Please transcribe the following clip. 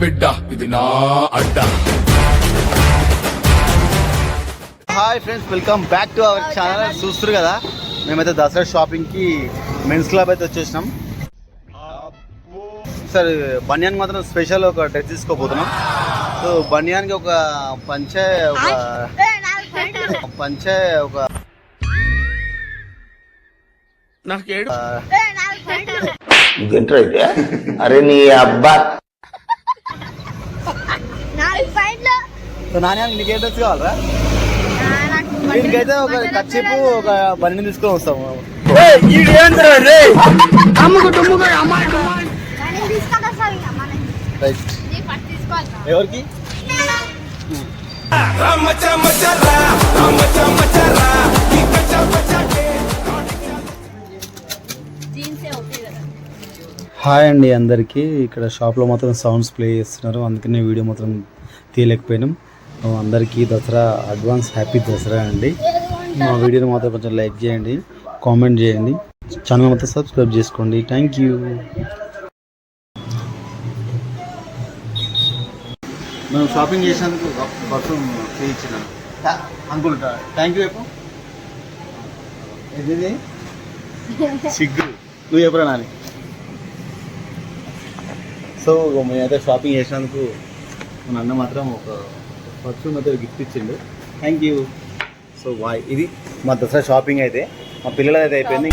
బిడ్డ ఇది నా అడ్డా. Hi friends welcome back to our channel చూస్తారు కదా? మేమైతే దసరా షాపింగ్కి మెన్స్ క్లబ్ అయితే వచ్చేసినాం. సార్ బనియాన్ మాత్రం స్పెషల్ ఒక డ్రెస్ తీసుకోబోతున్నాం. సో బనియాన్కి ఒక పంచే ఒక పంచే ఒక నాకేడు ఇదేంటైతే అరే నీ అబ్బా. సో నాణ్యానికి నీకు ఏ డ్రెస్ కావాలరా దీనికైతే ఒక కచ్చిపు ఒక బనియన్ తీసుకొని వస్తాము. ఎవరికి? హాయ్ అండి అందరికీ. ఇక్కడ షాప్లో మాత్రం సౌండ్స్ ప్లే చేస్తున్నారు. అందుకనే వీడియో మాత్రం తీయలేకపోయినాం. అందరికీ దసరా అడ్వాన్స్ హ్యాపీ దసరా అండి. మా వీడియోని మాత్రం కొంచెం లైక్ చేయండి కామెంట్ చేయండి ఛానల్ మాత్రం సబ్స్క్రైబ్ చేసుకోండి. థ్యాంక్ యూ మేము షాపింగ్ చేసినందుకు బస్సు ఫ్రీ ఇచ్చినాం. అంకుల్ థ్యాంక్ యూ చెప్పు ఇది సిగ్గు. నువ్వు చెప్పరా నాని సో మేమైతే షాపింగ్ చేసినందుకు మన అన్న మాత్రం ఒక పర్ఫ్యూమ్ అయితే గిఫ్ట్ ఇచ్చిండు. థ్యాంక్ యూ సో వాయ్ ఇది మా దసరా షాపింగ్ అయితే మా పిల్లలది అయితే అయిపోయింది.